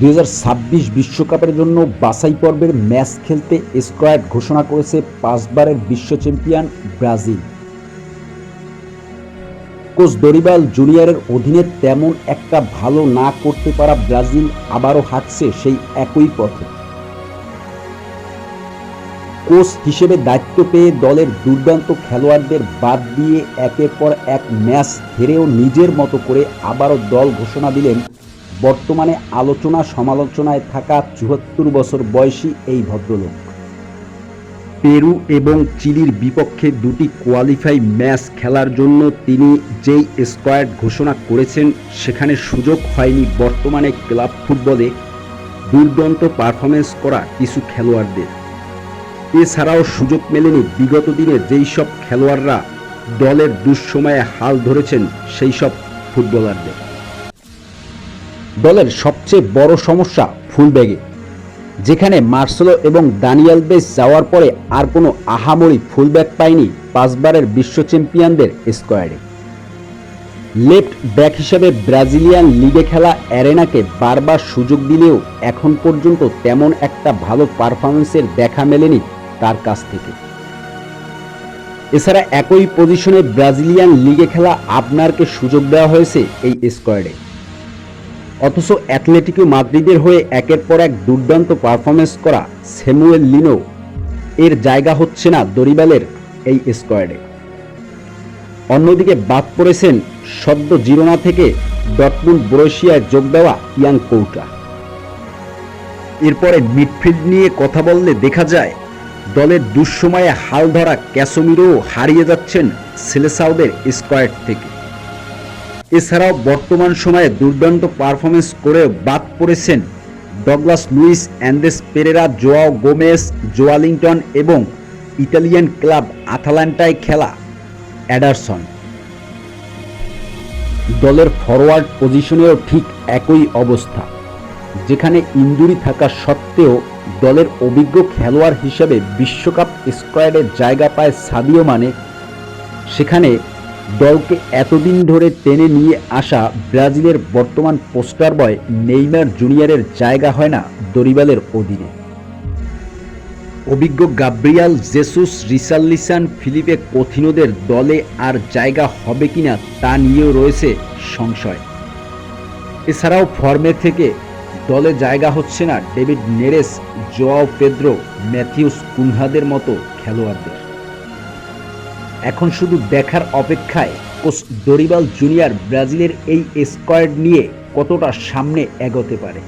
দুই বিশ্বকাপের জন্য বাছাই পর্বের ম্যাচ খেলতে স্কোয়াড ঘোষণা করেছে পাঁচবারের বিশ্ব চ্যাম্পিয়ন ব্রাজিল। কোচ দরিবাল জুনিয়রের অধীনে তেমন একটা ভালো না করতে পারা ব্রাজিল আবারও হাঁটছে সেই একই পথে। কোচ হিসেবে দায়িত্ব পেয়ে দলের দুর্দান্ত খেলোয়াড়দের বাদ দিয়ে একের পর এক ম্যাচ হেরেও নিজের মতো করে আবারও দল ঘোষণা দিলেন বর্তমানে আলোচনা সমালোচনায় থাকা চুয়াত্তর বছর বয়সী এই ভদ্রলোক। পেরু এবং চিলির বিপক্ষে দুটি কোয়ালিফাই ম্যাচ খেলার জন্য তিনি যেই স্কোয়াড ঘোষণা করেছেন, সেখানে সুযোগ হয়নি বর্তমানে ক্লাব ফুটবলে দুর্দান্ত পারফরমেন্স করা কিছু খেলোয়াড়দের। এছাড়াও সুযোগ মেলেনি বিগত দিনে যেই সব খেলোয়াড়রা দলের দুঃসময়ে হাল ধরেছেন, সেই সব ফুটবলারদের। দলের সবচেয়ে বড় সমস্যা ফুলব্যাগে যেখানে মার্সেলো এবং দানিয়াল বেস যাওয়ার পরে আর কোনো আহামরি ফুলব্যাক পায়নি পাঁচবারের বিশ্ব চ্যাম্পিয়নদের স্কোয়াডে। লেফট ব্যাক হিসেবে ব্রাজিলিয়ান লিগে খেলা অ্যারেনাকে বারবার সুযোগ দিলেও এখন পর্যন্ত তেমন একটা ভালো পারফরমেন্সের দেখা মেলেনি তার কাছ থেকে। এছাড়া একই পজিশনে ব্রাজিলিয়ান লিগে খেলা আপনারকে সুযোগ দেওয়া হয়েছে এই স্কোয়াডে। অথচ অ্যাথলেটিকো মাদ্রিদের হয়ে একের পর এক দুর্দান্ত পারফরমেন্স করা স্যামুয়েল লিনো এর জায়গা হচ্ছে না দরিবালের এই স্কোয়াডে। অন্যদিকে বাদ পড়েছেন সদ্য জিরোনা থেকে ডটমুন্ড ব্রোশিয়ায় যোগ দেওয়া ইয়াং কৌটা। এরপরে মিডফিল্ড নিয়ে কথা বললে দেখা যায়, দলের দুঃসময়ে হাল ধরা ক্যাসোমিরো হারিয়ে যাচ্ছেন সেলেসাউদের স্কোয়াড থেকে। এছাড়াও বর্তমান সময়ে দুর্দান্ত পারফরমেন্স করেও বাদ পড়েছেন Douglas Luiz Andreas Pereira, Joao Gomes Joelinton এবং ইতালিয়ান ক্লাব আথালান্টায় খেলা। অ্যাডারসন দলের ফরওয়ার্ড পজিশনেও ঠিক একই অবস্থা, যেখানে ইঞ্জুরি থাকা সত্ত্বেও দলের অভিজ্ঞ খেলোয়াড় হিসেবে বিশ্বকাপ স্কোয়াডে জায়গা পায় সাদিও মানে। সেখানে দলকে এতদিন ধরে টেনে নিয়ে আসা ব্রাজিলের বর্তমান পোস্টার বয় নেইমার জুনিয়রের জায়গা হয় না দরিবালের অধীনে। অভিজ্ঞ গাব্রিয়াল জেসুস রিসাল্লিসান ফিলিপে কোথিনোদের দলে আর জায়গা হবে কিনা তা নিয়েও রয়েছে সংশয়। এছাড়াও ফর্মে থেকে দলে জায়গা হচ্ছে না David Neres, Joao Pedro, Matheus কুনহাদের মতো খেলোয়াড়দের। এখন শুধু দেখার অপেক্ষায় কোচ দরিবাল জুনিয়র ব্রাজিলের এই স্কোয়াড নিয়ে কতটা সামনে এগোতে পারে?